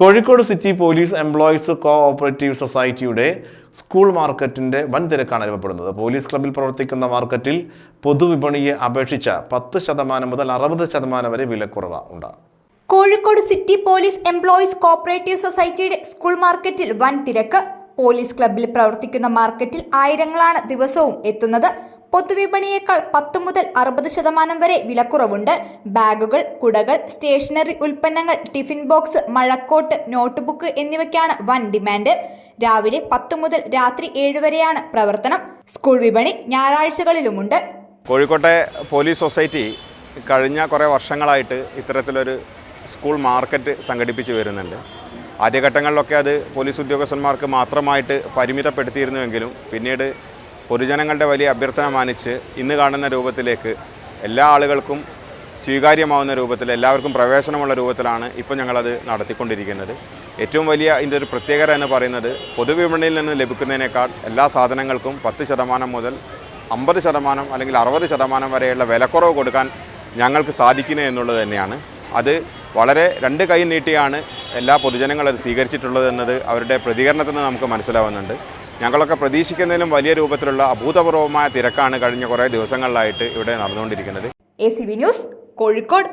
Kozhikode city police employees cooperative സൊസൈറ്റിയുടെ school മാർക്കറ്റിന്റെ വൻ തിരക്കാണ് അനുഭവപ്പെടുന്നത്. പോലീസ് ക്ലബ്ബിൽ പ്രവർത്തിക്കുന്ന മാർക്കറ്റിൽ പൊതുവിപണിയെ അപേക്ഷിച്ച പത്ത് ശതമാനം മുതൽ അറുപത് ശതമാനം വരെ വിലക്കുറവ് ഉണ്ട്. Kozhikode city police employees cooperative സൊസൈറ്റിയുടെ സ്കൂൾ മാർക്കറ്റിൽ വൻ തിരക്ക് പോലീസ് ക്ലബ്ബിൽ പ്രവർത്തിക്കുന്ന മാർക്കറ്റിൽ ആയിരങ്ങളാണ് ദിവസവും എത്തുന്നത്. പൊതുവിപണിയേക്കാൾ പത്ത് മുതൽ അറുപത് ശതമാനം വരെ വിലക്കുറവുണ്ട്. ബാഗുകൾ കുടകൾ സ്റ്റേഷനറി ഉൽപ്പന്നങ്ങൾ ടിഫിൻ ബോക്സ് മഴക്കോട്ട് നോട്ട്ബുക്ക് എന്നിവയ്ക്കാണ് വൻ ഡിമാൻഡ്. രാവിലെ പത്ത് മുതൽ രാത്രി ഏഴ് വരെയാണ് പ്രവർത്തനം. സ്കൂൾ വിപണി ഞായറാഴ്ചകളിലുമുണ്ട്. കോഴിക്കോട്ടെ പോലീസ് സൊസൈറ്റി കഴിഞ്ഞ കുറേ വർഷങ്ങളായിട്ട് ഇത്തരത്തിലൊരു സ്കൂൾ മാർക്കറ്റ് സംഘടിപ്പിച്ച് വരുന്നുണ്ട്. ആദ്യഘട്ടങ്ങളിലൊക്കെ അത് പോലീസ് ഉദ്യോഗസ്ഥന്മാർക്ക് മാത്രമായിട്ട് പരിമിതപ്പെടുത്തിയിരുന്നുവെങ്കിലും പിന്നീട് പൊതുജനങ്ങളുടെ വലിയ അഭ്യർത്ഥന മാനിച്ച് ഇന്ന് കാണുന്ന രൂപത്തിലേക്ക് എല്ലാ ആളുകൾക്കും സ്വീകാര്യമാവുന്ന രൂപത്തിൽ എല്ലാവർക്കും പ്രവേശനമുള്ള രൂപത്തിലാണ് ഇപ്പോൾ ഞങ്ങളത് നടത്തിക്കൊണ്ടിരിക്കുന്നത്. ഏറ്റവും വലിയ ഇതിന്റെ ഒരു പ്രത്യേകത എന്ന് പറയുന്നത് പൊതുവിപണിയിൽ നിന്ന് ലഭിക്കുന്നതിനേക്കാൾ എല്ലാ സാധനങ്ങൾക്കും പത്ത് ശതമാനം മുതൽ അമ്പത് ശതമാനം അല്ലെങ്കിൽ അറുപത് ശതമാനം വരെയുള്ള വിലക്കുറവ് കൊടുക്കാൻ ഞങ്ങൾക്ക് സാധിക്കുന്നു എന്നുള്ളത് തന്നെയാണ്. അത് വളരെ രണ്ട് കൈ നീട്ടിയാണ് എല്ലാ പൊതുജനങ്ങളും അത് സ്വീകരിച്ചിട്ടുള്ളത് എന്നത് അവരുടെ പ്രതികരണത്തിൽ നിന്ന് നമുക്ക് മനസ്സിലാവുന്നുണ്ട്. ഞങ്ങളൊക്കെ പ്രതീക്ഷിക്കുന്നതിലും വലിയ രൂപത്തിലുള്ള അഭൂതപൂർവമായ തിരക്കാണ് കഴിഞ്ഞ കുറേ ദിവസങ്ങളിലായിട്ട് ഇവിടെ നടന്നുകൊണ്ടിരിക്കുന്നത്. A news Kozhikode.